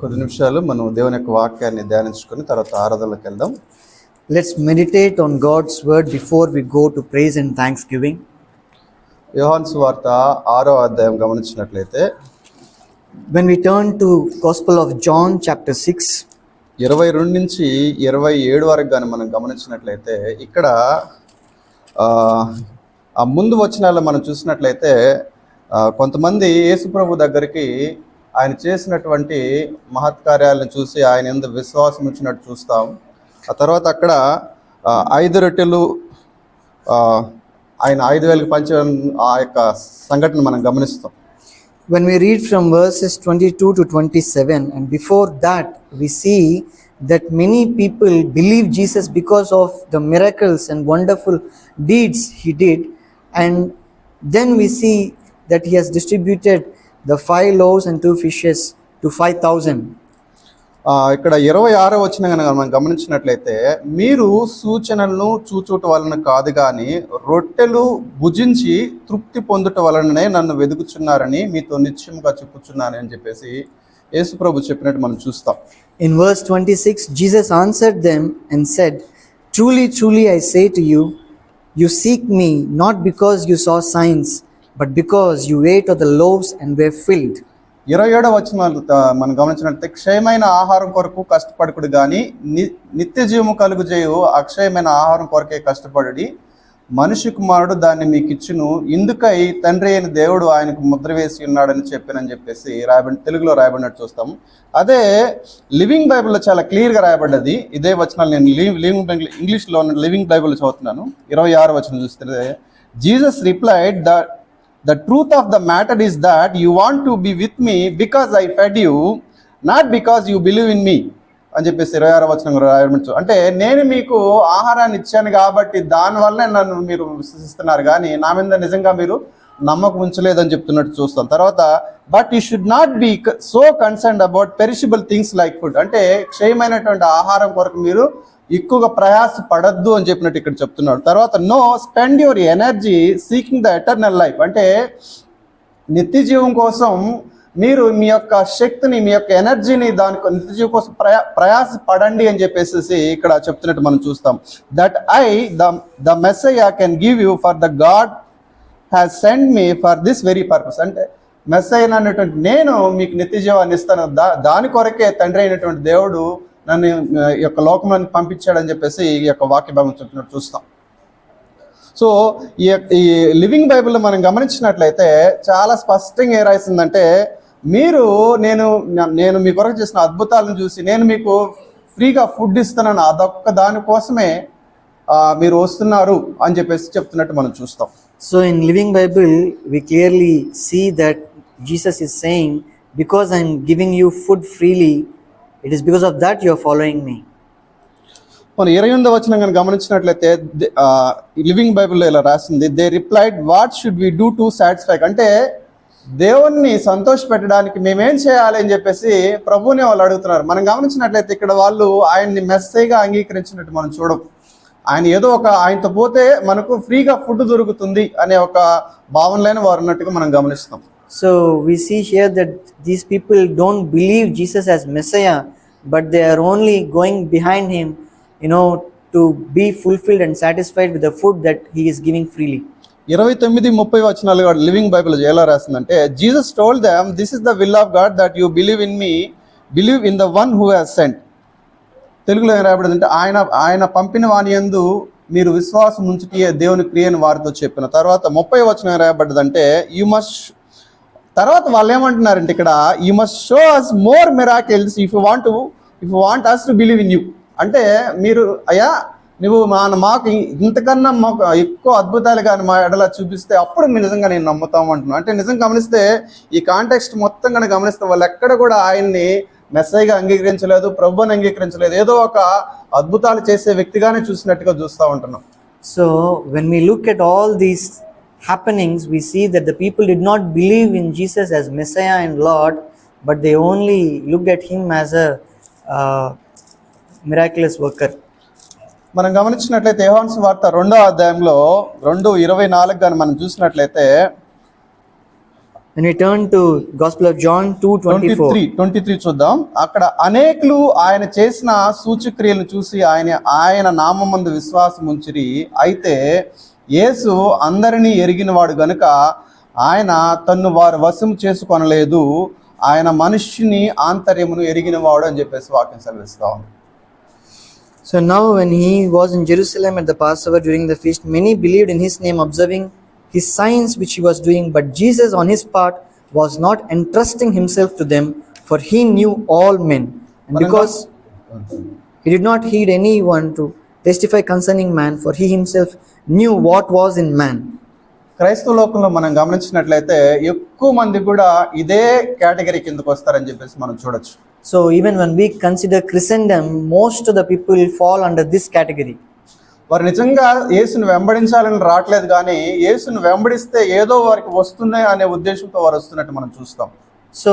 కొద్ది నిమిషాలు మనం దేవుని యొక్క వాక్యాన్ని ధ్యానించుకొని తర్వాత ఆరాధనలోకి వెళ్దాం Let's meditate on God's word before we go to praise and thanksgiving. యోహాన్ సువార్త ఆరో అధ్యాయం గమనించినట్లయితే When we turn to Gospel of John chapter 6, ఇరవై రెండు నుంచి ఇరవై ఏడు వరకు కానీ మనం గమనించినట్లయితే ఇక్కడ ఆ, ముందు వచనాల్లో మనం చూసినట్లయితే కొంతమంది యేసుప్రభు దగ్గరికి ఆయన చేసినటువంటి మహత్కార్యాలను చూసి ఆయన ఎందు విశ్వాసం ఉంచినట్టు చూస్తాం ఆ తర్వాత అక్కడ ఆ, ఐదు రొట్టెలు ఆ, ఆయన ఐదు వేలకు పంచ ఆ యొక్క సంఘటన మనం గమనిస్తాం when we read from verses 22 to 27, and before that, we see that many people believe Jesus because of the miracles and wonderful deeds he did. And then we see that he has distributed the five loaves and two fishes to 5,000. ఆ, ఇక్కడ ఇరవై ఆరో వచ్చిన కనుక మనం గమనించినట్లయితే మీరు సూచనలను చూచుట వలన కాదు కానీ రొట్టెలు భుజించి తృప్తి పొందుట వలననే నన్ను వెతుకుచున్నారని మీతో నిశ్చయముగా చెప్పుచున్నాను అని చెప్పేసి యేసుప్రభు చెప్పినట్టు మనం చూస్తాం In verse 26, Jesus answered them and said, Truly, truly, I say to you, you seek me not because you saw signs, but because you ate of the loaves and were filled. ఇరవై ఏడో వచ్చిన మనం గమనించినట్లయితే క్షయమైన ఆహారం కొరకు కష్టపడకుడు కానీ ని నిత్య జీవము కలుగు చేయు అక్షయమైన ఆహారం కొరకే కష్టపడుడి. మనిషి కుమారుడు దాన్ని మీకు ఇచ్చును ఇందుకై తండ్రి అయిన దేవుడు ఆయనకు ముద్ర వేసి ఉన్నాడని చెప్పానని చెప్పేసి రాయబడి తెలుగులో రాయబడినట్టు చూస్తాం. అదే లివింగ్ బైబిల్లో చాలా క్లియర్గా రాయబడ్డది. ఇదే వచనాలు నేను లివింగ్ లివింగ్ బైబిల్ ఇంగ్లీష్లో ఉన్న లివింగ్ బైబిల్ చదువుతున్నాను. ఇరవై ఆరు వచనం చూస్తే Jesus replied the the truth of the matter is that you want to be with me because I fed you not because you believe in me అని చెప్పేసి ఇరవై ఆరో వచ్చిన అంటే నేను మీకు ఆహారాన్ని ఇచ్చాను కాబట్టి దానివల్లనే నన్ను మీరు విశ్వసిస్తున్నారు కానీ నా మీద నిజంగా మీరు నమ్మకం ఉంచలేదని చెప్తున్నట్టు చూస్తాం తర్వాత but you should not be so concern about perishable things like food అంటే క్షయమైనటువంటి ఆహారం కొరకు మీరు ఎక్కువగా ప్రయాస పడద్దు అని చెప్పినట్టు ఇక్కడ చెప్తున్నాడు తర్వాత no spend your energy seeking the eternal life అంటే నిత్య జీవం కోసం మీరు మీ యొక్క శక్తిని మీ యొక్క ఎనర్జీని దాని నిత్య జీవం కోసం ప్రయా ప్రయాస పడండి అని చెప్పేసి ఇక్కడ చెప్తున్నట్టు మనం చూస్తాం. That I the the message I can give you for the God has send me for this very purpose అంటే మెస్సైన్ అనేటువంటి నేను మీకు నిత్య జీవాన్ని ఇస్తాను. దా దాని కొరకే తండ్రి అయినటువంటి దేవుడు నన్ను ఈ యొక్క లోకంలోని పంపించాడని చెప్పేసి ఈ యొక్క వాక్య భాగం చెప్పినట్టు చూస్తాం. సో ఈ ఈ లివింగ్ బైబిల్లో మనం గమనించినట్లయితే చాలా స్పష్టంగా ఏ రాసిందంటే మీరు నేను నేను మీ కొరకు చేసిన అద్భుతాలను చూసి నేను మీకు ఫ్రీగా ఫుడ్ ఇస్తున్నాను అదొక్క దానికోసమే మీరు వస్తున్నారు అని చెప్పేసి చెప్తున్నట్టు మనం చూస్తాం. So in living Bible we clearly see that Jesus is saying because I'm giving you food freely is because of that you are following me. మనం ఇరవై ఎనిమిది వచ్చిన కనుక గమనించినట్లయితే లివింగ్ బైబిల్లో ఇలా రాసింది they replied what should we do to satisfy అంటే దేవుణ్ణి సంతోష పెట్టడానికి మేమేం చేయాలి? అని చెప్పేసి ప్రభువుని వాళ్ళు అడుగుతున్నారు. మనం గమనించినట్లయితే ఇక్కడ వాళ్ళు ఆయన్ని మెస్సైగా అంగీకరించినట్టు మనం చూడం. ఆయన ఏదో ఒక ఆయనతో పోతే మనకు ఫ్రీగా ఫుడ్ దొరుకుతుంది అనే ఒక భావనలోనే వారు ఉన్నట్టుగా మనం గమనిస్తాం So, we see here that these people don't believe Jesus as Messiah, but they are only going behind him, you know, to be fulfilled and satisfied with the food that he is giving freely. ఇరవై తొమ్మిది ముప్పై వచనాలు కూడా living Bible ఎలా రాసిందంటే Jesus told them this is the will of God that you believe in me believe in the one who has sent తెలుగులో ఏం రాయబడిందంటే ఆయన ఆయన పంపిన వాని యందు మీరు విశ్వాసం ఉంచుటి దేవుని క్రియని వారితో చెప్పిన తర్వాత ముప్పై వచనం ఏం రాయబడ్డదంటే యు మస్ట్ తర్వాత వాళ్ళు ఏమంటున్నారంటే ఇక్కడ you must show us more miracles if you want if want us to believe in you అంటే మీరు అయ్యా నువ్వు మా మాకు ఇంతకన్నా మాకు ఎక్కువ అద్భుతాలు కానీ మా ఎడల చూపిస్తే అప్పుడు మీరు నిజంగా నేను నమ్ముతాం అంటున్నాను అంటే నిజంగా గమనిస్తే ఈ కాంటెక్స్ట్ మొత్తం కనుక గమనిస్తే వాళ్ళు ఎక్కడ కూడా ఆయన్ని మెస్సైగా అంగీకరించలేదు ప్రభుని అంగీకరించలేదు. ఏదో ఒక అద్భుతాలు చేసే వ్యక్తిగానే చూసినట్టుగా చూస్తూ ఉంటున్నాం. So when we look at all these happenings we see that the people did not believe in Jesus as Messiah and Lord but they only look at him as a miraculous worker. మనం గమనించినట్లయితే యోహాన్స్ వార్త రెండో అధ్యాయంలో రెండు ఇరవై నాలుగు కానీ మనం చూసినట్లయితే When we turn to Gospel of John twenty 2:24, three twenty three చూద్దాం. అక్కడ అనేకులు ఆయన చేసిన సూచక్రియలను చూసి ఆయన ఆయన నామందు విశ్వాసం ఉంచిరి. అయితే యేసు అందరినీ ఎరిగినవాడు గనుక ఆయన తన్ను వారు వశం చేసుకొనలేదు. ఆయన మనుష్యుని ఆంతర్యమును ఎరిగినవాడు అని చెప్పేసి వాక్యం సెలవిస్తా ఉంది So now, when he was in Jerusalem at the Passover during the feast, many believed in his name, observing his signs which he was doing. But Jesus, on his part, was not entrusting himself to them, for he knew all men. And because he did not heed anyone to testify concerning man, for he himself knew what was in man. క్రైస్తవ లోకంలో మనం గమనించినట్లయితే ఎక్కువ మంది కూడా ఇదే category కిందకు వస్తారని చెప్పేసి మనం చూడొచ్చు So even when we consider Christendom, most of the people fall under this category. వారు నిజంగా యేసును వెంబడించాలని రావట్లేదు కానీ యేసును వెంబడిస్తే ఏదో వారికి వస్తుంది అనే ఉద్దేశంతో వారు వస్తున్నట్టు మనం చూస్తాం So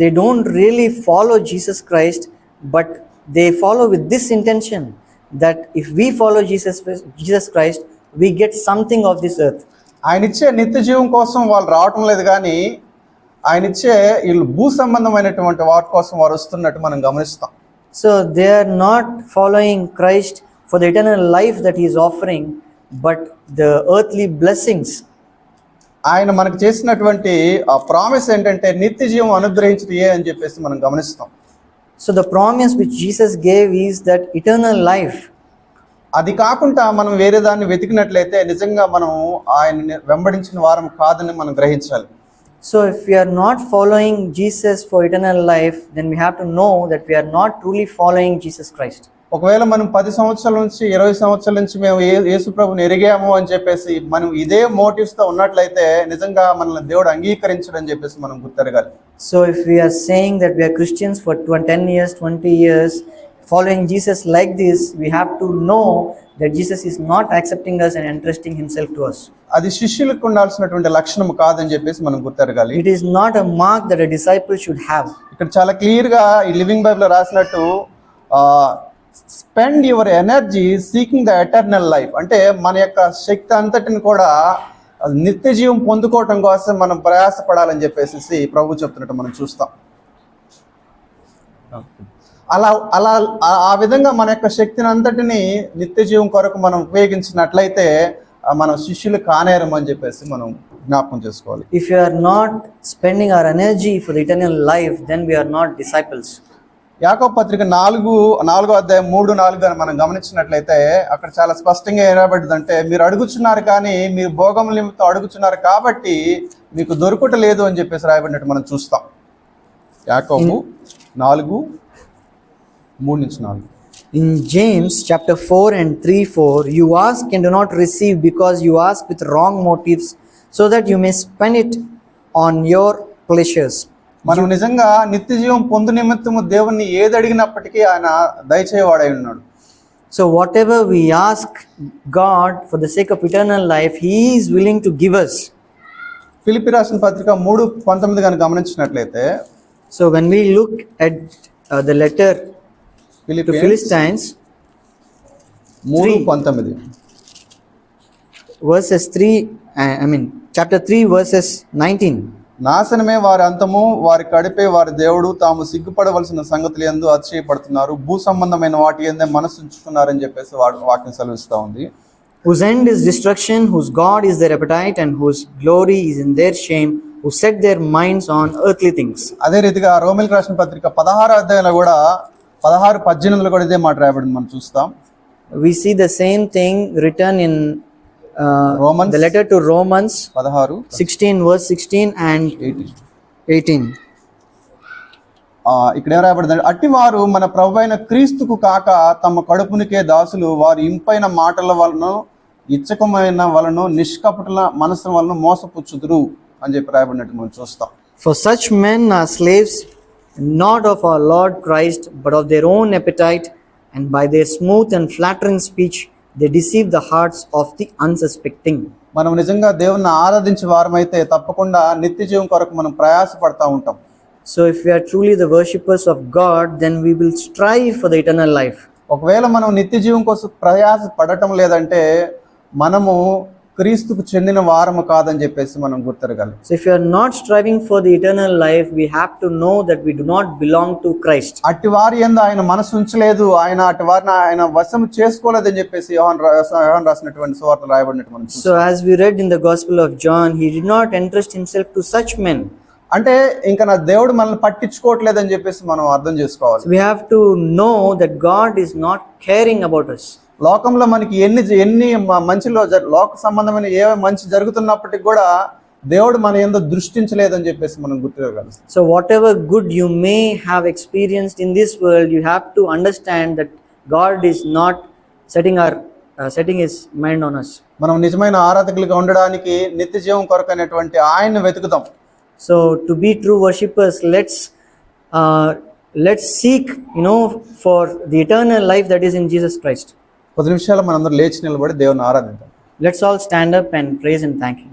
they don't really follow Jesus Christ, but they follow with this intention that if we follow Jesus, Jesus Christ, we get something of this earth. ఆయన ఇచ్చే నిత్య జీవం కోసం వాళ్ళు రావటం లేదు కానీ ఆయన ఇచ్చే వీళ్ళు భూ సంబంధమైనటువంటి వాటి కోసం వారు వస్తున్నట్టు మనం గమనిస్తాం. So they are not following Christ for the eternal life that is offering but the earthly blessings ఆయన మనకు చేసినటువంటి ఆ ప్రామిస్ ఏంటంటే నిత్య జీవం అనుగ్రహించడం ఏ అని చెప్పేసి మనం గమనిస్తాం. So the promise which Jesus gave is that eternal life అది కాకుండా మనం వేరే దాన్ని వెతికినట్లయితే నిజంగా మనం ఆయన వెంబడించిన వారం కాదని మనం గ్రహించాలి So if we are not following Jesus for eternal life, then we have to know that we are not truly following Jesus Christ. ఒకవేళ మనం పది సంవత్సరాల నుంచి ఇరవై సంవత్సరాల నుంచి మేము యేసు ప్రభుని ఎరిగాము అని చెప్పేసి మనం ఇదే motives తో ఉన్నట్లయితే నిజంగా మనల్ని దేవుడు అంగీకరించడని చెప్పేసి మనం గుర్తెరగాలి So if we are saying that we are Christians for tw- 10 years, 20 years, following Jesus like this, we have to know that Jesus is not accepting us and entrusting himself to us. అది శిష్యులకు ఉండాల్సినటువంటి లక్షణం కాదని చెప్పేసి మనం గుర్తెరగాలి It is not a mark that a disciple should have. ఇక్కడ చాలా క్లియర్గా ఈ లివింగ్ బైబిల్ రాసినట్టు spend your energy seeking the eternal life అంటే మన యొక్క శక్తి అంతటిని కూడా నిత్య జీవం పొందుకోవటం కోసం మనం ప్రయాసపడాలని చెప్పేసి ప్రభు చెప్తున్నట్టు మనం చూస్తాం అలా అలా ఆ- విధంగా మన యొక్క శక్తిని అంతటిని నిత్య జీవం కొరకు మనం ఉపయోగించినట్లయితే మనం శిష్యులు కానేరం అని చెప్పేసి మనం జ్ఞాపకం చేసుకోవాలి we are not spending our energy for the eternal life, then we are not disciples. యాకో పత్రిక నాలుగు నాలుగో అధ్యాయం మూడు నాలుగు అని మనం గమనించినట్లయితే అక్కడ చాలా స్పష్టంగా ఏం రాబడిందంటే మీరు అడుగుచున్నారు కానీ మీరు భోగం నిమిత్తం అడుగుచున్నారు కాబట్టి మీకు దొరుకుట లేదు అని చెప్పేసి రాయబడినట్టు మనం చూస్తాం యాకోబు నాలుగు మూడు నుంచి నాలుగు In James chapter 4 and 3 4, you ask and do not receive because you ask with wrong motives, so that you may spend it on your pleasures. మనం నిజంగా నిత్య జీవం పొందు నిమిత్తము దేవుణ్ణి ఏది అడిగినప్పటికీ ఆయన దయచేవాడై ఉన్నాడు So, whatever we ask God for the sake of eternal life, He is willing to give us. Philippi రాసిన పత్రిక మూడు పంతొమ్మిది కానీ గమనించినట్లయితే so when we look at the letter Philistines మూడు పంతొమ్మిది. Verses three I mean chapter three verses nineteen నాశనమే వారి అంతము వారి కడిపే వారి దేవుడు తాము సిగ్గుపడవలసిన సంగతులు ఎందు అతిశయపడుతున్నారు. భూ సంబంధమైన వాటి ఎందే మనసు అని చెప్పేసి వాడు వాక్యం సెలవిస్తూ ఉంది. Whose end is destruction whose god is their and whose glory is in their shame who set their minds on earthly things. అదే రీతిగా రోమిల్ రాసిన పత్రిక పదహారు అధ్యాయంలో కూడా పదహారు పద్దెనిమిదిలో కూడా ఇదే మాట రాయబడింది మనం చూస్తాం We see the same thing written in uh, Romans. the letter to Romans పదహారు 16, verse 16 and ఎయిటీ 18. ఇక్కడ ఏం రాయబడింది అట్టివారు మన ప్రభు అయిన క్రీస్తుకు కాక తమ కడుపునికే దాసులు వారి ఇంపైన మాటల వలన ఇచ్చకమైన వలన నిష్కపటుల మనసు వలన మోసపుచ్చుదురు అని చెప్పి రాయబడినట్టు మనం చూస్తాం. For such men are slaves not of our Lord Christ but of their own appetite and by they smooth and flattering speech they deceive the hearts of the unsuspecting మనం నిజంగా దేవుణ్ణి ఆరాధించే వారమైతే తప్పకుండా నిత్య జీవం కొరకు మనం ప్రయాసపడతా ఉంటాం. So if you're truly the worshippers of God then we will strive for the eternal life ఒకవేళ మనం నిత్య జీవం కోసం ప్రయాస పడటం లేదంటే మనము క్రీస్తుకు చెందిన వారము కాదని చెప్పేసి మనం గుర్తరగాలి. So if you are not striving for the eternal life we have to know that we do not belong to Christ అట్టి వారి యంద ఆయన మనసు ఉంచలేదు ఆయన అట్టి వారిన ఆయన వశము చేసుకోలేదు అని చెప్పేసి యోహాన్ యోహాన్ రాసినటువంటి సువార్త రాయబడినట్టు మనం so as we read in the Gospel of John he did not interest himself to such men అంటే ఇంకా నా దేవుడు మనల్ని పట్టించుకోవట్లేదు అని చెప్పేసి మనం అర్థం చేసుకోవాలి. We have to know that God is caring about us లోకంలో మనకి ఎన్ని ఎన్ని మంచిలో లోక సంబంధమైన ఏ మంచి జరుగుతున్నప్పటికీ కూడా దేవుడు మన ఏదో దృష్టించలేదని చెప్పేసి మనం గుర్తుపెట్టాలి so whatever good you may have experienced in this world you have to understand that God is not setting or setting is mind us మనం నిజమైన ఆరాధకులుగా ఉండడానికి నిత్య జీవం కొరకు అనేటువంటి ఆయన్ని వెతుకుతాం. So to be true worshippers let's let's seek you know for the eternal life that is in Jesus Christ కొద్ది నిమిషాలు మనందరూ లేచి నిలబడి దేవుని ఆరాధిద్దాం. Let's all stand up and praise and thank you